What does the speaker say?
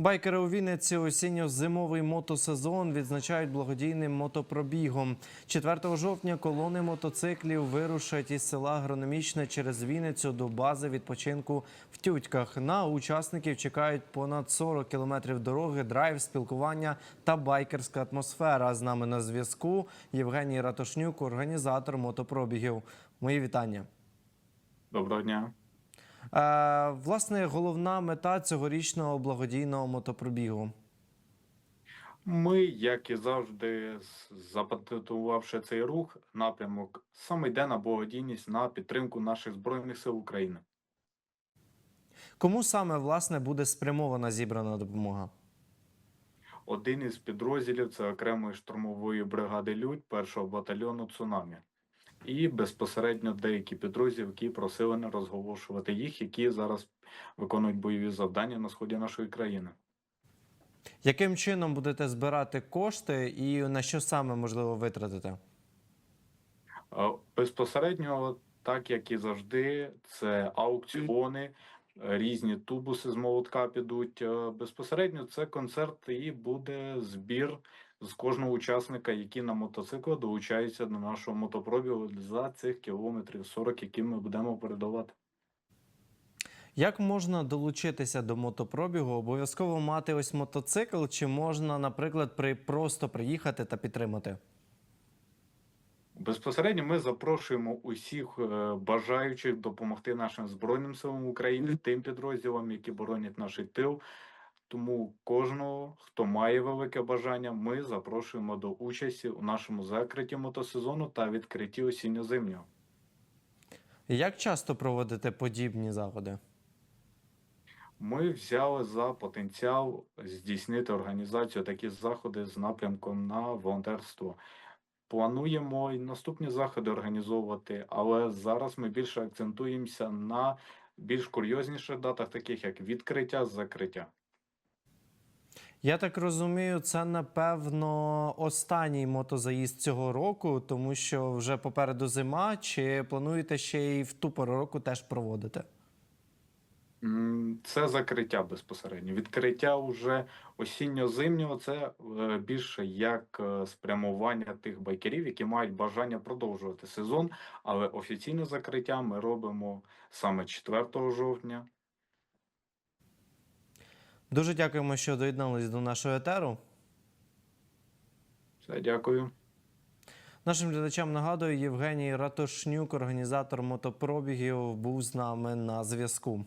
Байкери у Вінниці осінньо-зимовий мотосезон відзначають благодійним мотопробігом. 4 жовтня колони мотоциклів вирушать із села Агрономічне через Вінницю до бази відпочинку в Тютьках. На учасників чекають понад 40 кілометрів дороги, драйв, спілкування та байкерська атмосфера. З нами на зв'язку Євгеній Ратошнюк, організатор мотопробігів. Мої вітання. Доброго дня. Е, власне, головна мета цьогорічного благодійного мотопробігу. Ми, як і завжди, запатентувавши цей рух, напрямок саме йде на благодійність на підтримку наших збройних сил України. Кому саме власне буде спрямована зібрана допомога? Один із підрозділів це окремої штурмової бригади Людь першого батальйону Цунамі. І безпосередньо деякі підрозділи, які просили не розголошувати їх, які зараз виконують бойові завдання на сході нашої країни. Яким чином будете збирати кошти і на що саме можливо витратити? Е, Безпосередньо, так як і завжди, це аукціони, різні тубуси з молотка підуть. Е, Безпосередньо це концерт і буде збір з кожного учасника, який на мотоциклі долучається до нашого мотопробігу за цих кілометрів 40, які ми будемо передавати. Як можна долучитися до мотопробігу? Обов'язково мати ось мотоцикл, чи можна, наприклад, при просто приїхати та підтримати? Безпосередньо ми запрошуємо усіх е, бажаючих допомогти нашим Збройним силам України, тим підрозділам, які боронять наш тил. Тому кожного, хто має велике бажання, ми запрошуємо до участі у нашому закритті мотосезону та відкритті осінньо-зимнього. Як часто проводите подібні заходи? Ми взяли за потенціал здійснити організацію такі заходи з напрямком на волонтерство. Плануємо і наступні заходи організовувати, але зараз ми більше акцентуємося на більш курйозніших датах, таких як відкриття, закриття. Я так розумію, це напевно останній мотозаїзд цього року, тому що вже попереду зима. Чи плануєте ще й в ту пору року теж проводити? Це закриття безпосередньо. Відкриття уже осінньо-зимнього це е, більше як е, спрямування тих байкерів, які мають бажання продовжувати сезон. Але офіційне закриття ми робимо саме 4 жовтня. Дуже дякуємо, що доєднались до нашого етеру. Все, дякую. Нашим глядачам нагадую, Євгеній Ратошнюк, організатор мотопробігів, був з нами на зв'язку.